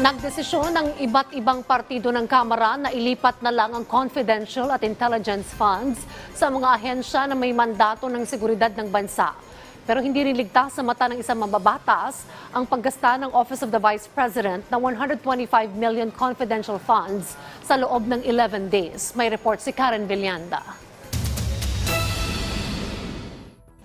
Nagdesisyon ng iba't ibang partido ng Kamara na ilipat na lang ang confidential at intelligence funds sa mga ahensya na may mandato ng seguridad ng bansa. Pero hindi rin ligtas sa mata ng isang mababatas ang paggasta ng Office of the Vice President ng 125 million confidential funds sa loob ng 11 days. May report si Karen Villanda.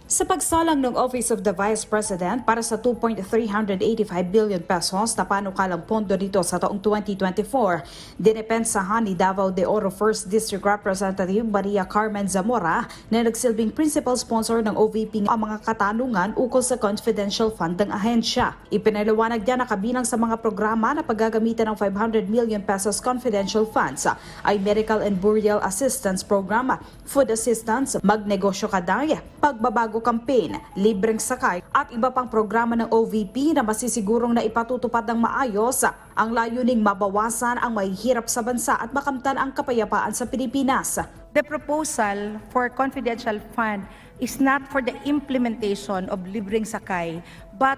Sa pagsalang ng Office of the Vice President para sa 2.385 billion pesos na panukalang pondo dito sa taong 2024, dinepensahan ni Davao de Oro 1st District Representative Maria Carmen Zamora na nagsilbing principal sponsor ng OVP ang mga katanungan ukol sa confidential fund ng ahensya. Ipinaliwanag niya na kabilang sa mga programa na paggagamitan ng 500 million pesos confidential funds ay Medical and Burial Assistance Program, Food Assistance, Magnegosyo Kadaya, Pagbabago Campaign, Libreng Sakay at iba pang programa ng OVP na masisigurong na ipatutupad ng maayos ang layuning mabawasan ang mahihirap sa bansa at makamtan ang kapayapaan sa Pilipinas. The proposal for confidential fund is not for the implementation of Libreng Sakay, but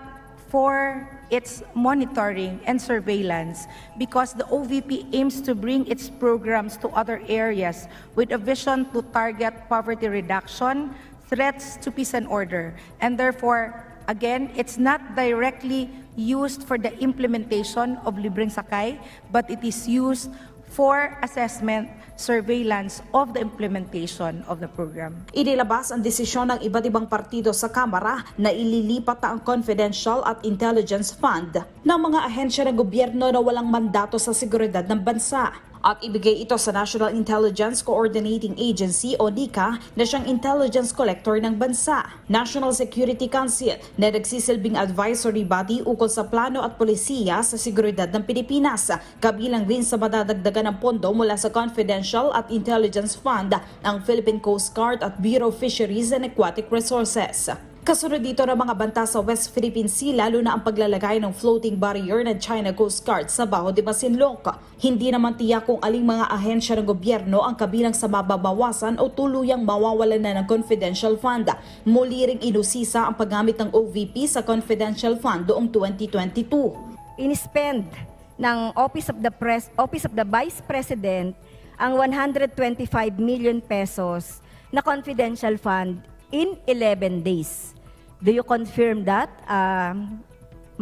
for its monitoring and surveillance because the OVP aims to bring its programs to other areas with a vision to target poverty reduction, threats to peace and order, and therefore, again, it's not directly used for the implementation of Libreng Sakay, but it is used for assessment, surveillance of the implementation of the program. Inilabas ang desisyon ng iba't ibang partido sa Kamara na ililipat ang Confidential at Intelligence Fund ng mga ahensya ng gobyerno na walang mandato sa seguridad ng bansa. At ibigay ito sa National Intelligence Coordinating Agency o NICA na siyang intelligence collector ng bansa. National Security Council na nagsisilbing advisory body ukol sa plano at polisiya sa seguridad ng Pilipinas. Kabilang rin sa madadagdagan ng pondo mula sa Confidential at Intelligence Fund ang Philippine Coast Guard at Bureau of Fisheries and Aquatic Resources. Kasunod dito ng mga banta sa West Philippine Sea lalo na ang paglalagay ng floating barrier ng China Coast Guard sa Baho de Masinloc. Hindi naman tiyak kung aling mga ahensya ng gobyerno ang kabilang sa mababawasan o tuluyang mawawalan na ng confidential fund. Muli ring inusisa ang paggamit ng OVP sa confidential fund noong 2022. in-spend ng Office of the Pres Office of the Vice President ang 125 million pesos na confidential fund in 11 days. Do you confirm that, uh,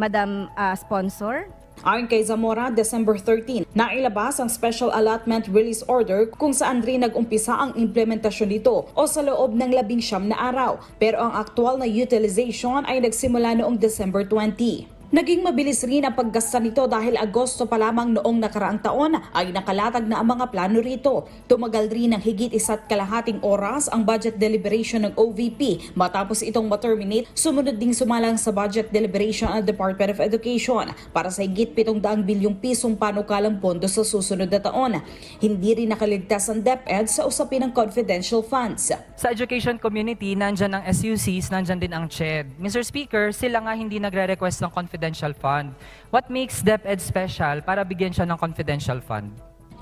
Madam uh, Sponsor? Ayon kay Zamora, December 13, nailabas ang Special Allotment Release Order kung saan rin nag-umpisa ang implementasyon nito o sa loob ng labing siyam na araw. Pero ang aktual na utilization ay nagsimula noong December 20. Naging mabilis rin ang paggasta nito dahil Agosto pa lamang noong nakaraang taon ay nakalatag na ang mga plano rito. Tumagal rin ng higit isa't kalahating oras ang budget deliberation ng OVP. Matapos itong ma-terminate, sumunod ding sumalang sa budget deliberation ng Department of Education para sa higit 700 bilyong pisong panukalang pondo sa susunod na taon. Hindi rin nakaligtas ang DepEd sa usapin ng confidential funds. Sa education community, nandyan ang SUCs, nandyan din ang CHED. Mr. Speaker, sila nga hindi nagre-request ng confidential fund. What makes DepEd special para bigyan siya ng confidential fund?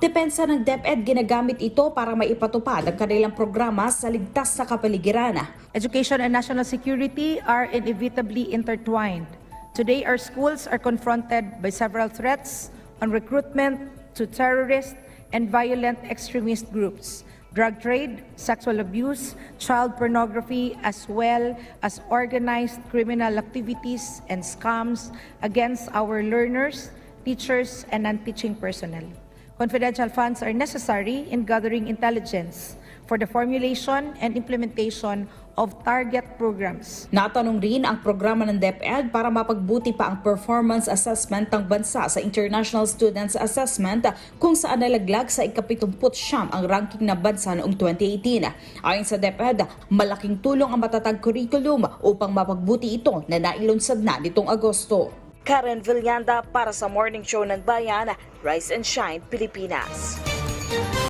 Depensa ng DepEd ginagamit ito para maipatupad ang kanilang programa sa ligtas na kapaligiran. Education and national security are inevitably intertwined. Today, our schools are confronted by several threats on recruitment to terrorist and violent extremist groups, drug trade, sexual abuse, child pornography, as well as organized criminal activities and scams against our learners, teachers, and non-teaching personnel. Confidential funds are necessary in gathering intelligence for the formulation and implementation of target programs. Natanong rin ang programa ng DepEd para mapagbuti pa ang performance assessment ng bansa sa International Students Assessment kung saan nalaglag sa ikapitumput siyam ang ranking ng bansa noong 2018. Ayon sa DepEd, malaking tulong ang matatag curriculum upang mapagbuti ito na nailunsad na nitong Agosto. Karen Villanda para sa Morning Show ng Bayan, Rise and Shine, Pilipinas.